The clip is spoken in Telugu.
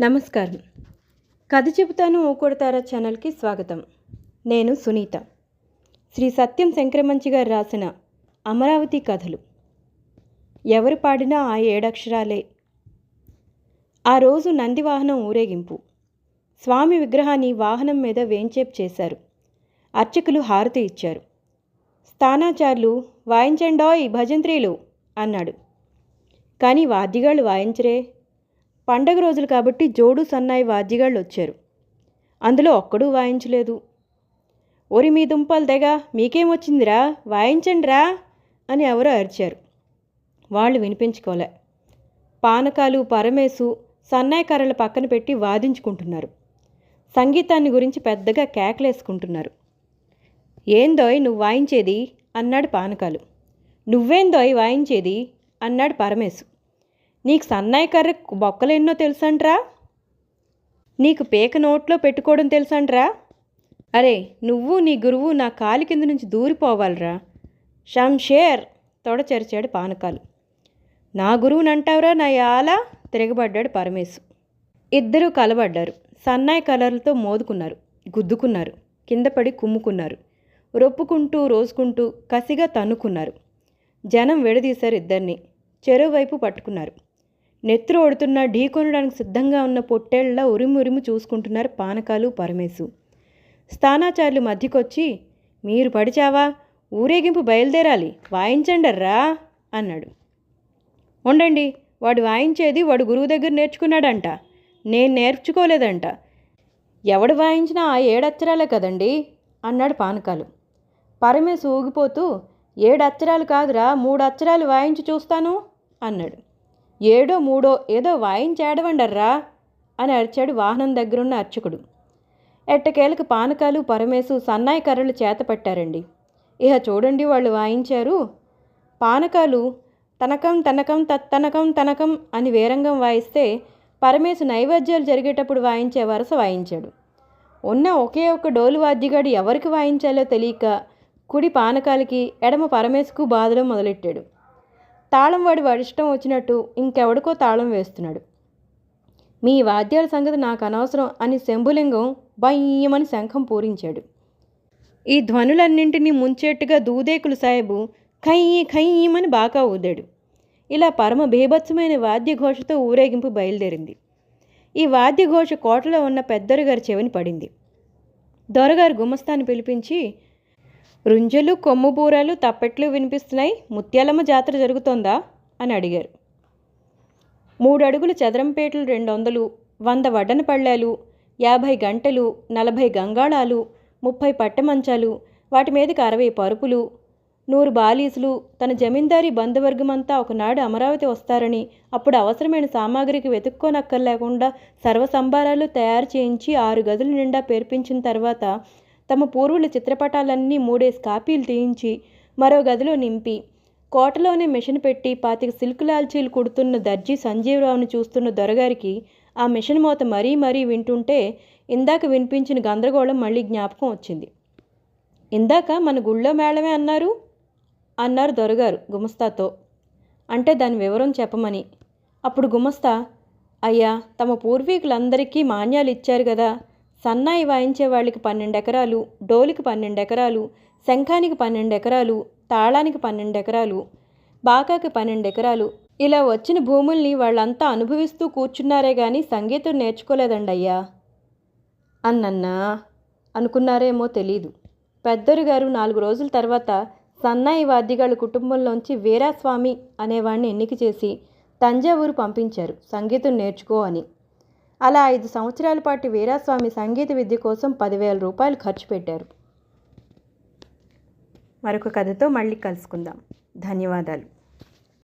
నమస్కారం. కథ చెబుతాను ఊకొడతారా ఛానల్కి స్వాగతం. నేను సునీత. శ్రీ సత్యం శంకరమంచి గారు రాసిన అమరావతి కథలు. ఎవరు పాడినా ఆ ఏడక్షరాలే. ఆ రోజు నంది వాహనం ఊరేగింపు. స్వామి విగ్రహాన్ని వాహనం మీద వేంచేపు చేశారు. అర్చకులు హారతి ఇచ్చారు. స్థానాచారులు వాయించండోయ్ భజంత్రీలు అన్నాడు. కానీ వాద్యగాళ్ళు వాయించరే. పండగ రోజులు కాబట్టి జోడు సన్నాయి వాద్యగాళ్ళు వచ్చారు. అందులో ఒక్కడూ వాయించలేదు. ఒరి మీ దుంపలు తెగ మీకేమొచ్చిందిరా వాయించండిరా? అని ఎవరో అరిచారు. వాళ్ళు వినిపించుకోలే. పానకాలు పరమేశు సన్నాయి కర్రలు పక్కన పెట్టి వాదించుకుంటున్నారు. సంగీతాన్ని గురించి పెద్దగా కేకలేసుకుంటున్నారు. ఏందోయ్ నువ్వు వాయించేది? అన్నాడు పానకాలు. నువ్వేందోయ్ వాయించేది? అన్నాడు పరమేశు. నీకు సన్నాయి కర్ర బొక్కలెన్నో తెలుసంట్రా? నీకు పేక నోట్లో పెట్టుకోవడం తెలుసంట్రా? అరే నువ్వు నీ గురువు నా కాలి కింద నుంచి దూరిపోవాలరా. షంషేర్ తొడచరిచాడు పానకాలు. నా గురువునంటావురా నా యాల! తిరగబడ్డాడు పరమేశు. ఇద్దరూ కలబడ్డారు. సన్నాయి కలర్లతో మోదుకున్నారు. గుద్దుకున్నారు. కింద పడి కుమ్ముకున్నారు. రొప్పుకుంటూ రోజుకుంటూ కసిగా తన్నుకున్నారు. జనం విడదీశారు ఇద్దరిని. చెరువు వైపు పట్టుకున్నారు. నెత్తురు ఒడుతున్న ఢీకొనడానికి సిద్ధంగా ఉన్న పొట్టేళ్ళ ఉరిమి ఉరిమి చూసుకుంటున్నారు పానకాలు పరమేశు. స్థానాచార్యులు మధ్యకొచ్చి మీరు పడిచావా? ఊరేగింపు బయలుదేరాలి. వాయించండర్రా అన్నాడు. ఉండండి. వాడు వాయించేది వాడు గురువు దగ్గర నేర్చుకున్నాడంట. నేను నేర్చుకోలేదంట. ఎవడు వాయించినా ఆ ఏడచ్చరాలే కదండి అన్నాడు పానకాలు. పరమేశు ఊగిపోతూ ఏడు అచ్చరాలు కాదురా మూడు అచ్చరాలు వాయించి చూస్తాను అన్నాడు. ఏడో మూడో ఏదో వాయించాడవండర్రా అని అరిచాడు వాహనం దగ్గరున్న అర్చకుడు. ఎట్టకేలకు పానకాలు పరమేశు సన్నాయి కర్రలు చేతపట్టారండి ఇహ చూడండి వాళ్ళు వాయించారు. పానకాలు తనకం తనకం తత్తనకం తనకం అని వేరంగం వాయిస్తే పరమేశు నైవేద్యాలు జరిగేటప్పుడు వాయించే వరస వాయించాడు. ఉన్న ఒకే ఒక్క డోలు వాద్యగాడు ఎవరికి వాయించాలో తెలియక కుడి పానకాలకి ఎడమ పరమేశుకు బాధలో మొదలెట్టాడు. తాళం వాడి వాడి ఇష్టం వచ్చినట్టు ఇంకెవడికో తాళం వేస్తున్నాడు. మీ వాద్యాల సంగతి నాకు అనవసరం అని శంభులింగం భయ్యమని శంఖం పూరించాడు. ఈ ధ్వనులన్నింటినీ ముంచేట్టుగా దూదేకులు సాహెబు ఖయ్యి ఖయ్యమని బాకా ఊదాడు. ఇలా పరమ బీభత్సమైన వాద్యఘోషతో ఊరేగింపు బయలుదేరింది. ఈ వాద్యఘోష కోటలో ఉన్న పెద్దరుగారి చెవిని పడింది. దొరగారు గుమస్తాన్ని పిలిపించి రుంజలు కొమ్ముబూరాలు తప్పెట్లు వినిపిస్తున్నాయి. ముత్యాలమ్మ జాతర జరుగుతోందా? అని అడిగారు. మూడు అడుగులు చదరంపేటలు రెండు వందలు వంద వడ్డన పళ్ళాలు యాభై గంటలు నలభై గంగాళాలు ముప్పై పట్టమంచాలు వాటి మీదకి అరవై పరుపులు నూరు బాలీసులు తన జమీందారీ బంధువర్గమంతా ఒకనాడు అమరావతి వస్తారని అప్పుడు అవసరమైన సామాగ్రికి వెతుక్కోనక్కర్లేకుండా సర్వసంభారాలు తయారు చేయించి ఆరు గదుల నిండా పేర్పించిన తర్వాత తమ పూర్వుల చిత్రపటాలన్నీ మూడేసి కాపీలు తీయించి మరో గదిలో నింపి కోటలోనే మిషన్ పెట్టి పాతిక సిల్క్ లాల్చీలు కుడుతున్న దర్జీ సంజీవరావును చూస్తున్న దొరగారికి ఆ మిషన్ మోత మరీ మరీ వింటుంటే ఇందాక వినిపించిన గందరగోళం మళ్ళీ జ్ఞాపకం వచ్చింది. ఇందాక మన గుళ్ళో మేళమే అన్నారు? అన్నారు దొరగారు గుమస్తాతో. అంటే దాని వివరం చెప్పమని. అప్పుడు గుమస్తా అయ్యా తమ పూర్వీకులందరికీ మాన్యాలు ఇచ్చారు కదా సన్నాయి వాయించే వాళ్ళకి పన్నెండు ఎకరాలు డోలికి పన్నెండు ఎకరాలు శంఖానికి పన్నెండు ఎకరాలు తాళానికి పన్నెండు ఎకరాలు బాకాకి పన్నెండు ఎకరాలు ఇలా వచ్చిన భూముల్ని వాళ్ళంతా అనుభవిస్తూ కూర్చున్నారే కానీ సంగీతం నేర్చుకోలేదండి అయ్యా అన్నన్నా అనుకున్నారేమో తెలీదు. పెద్దరు గారు నాలుగు రోజుల తర్వాత సన్నాయి వాద్యగాళ్ళ కుటుంబంలోంచి వీరాస్వామి అనేవాడిని ఎన్నిక చేసి తంజావూరు పంపించారు సంగీతం నేర్చుకో అని. అలా ఐదు సంవత్సరాల పాటు వీరాస్వామి సంగీత విద్య కోసం పదివేల రూపాయలు ఖర్చు పెట్టారు. మరొక కథతో మళ్ళీ కలుసుకుందాం. ధన్యవాదాలు.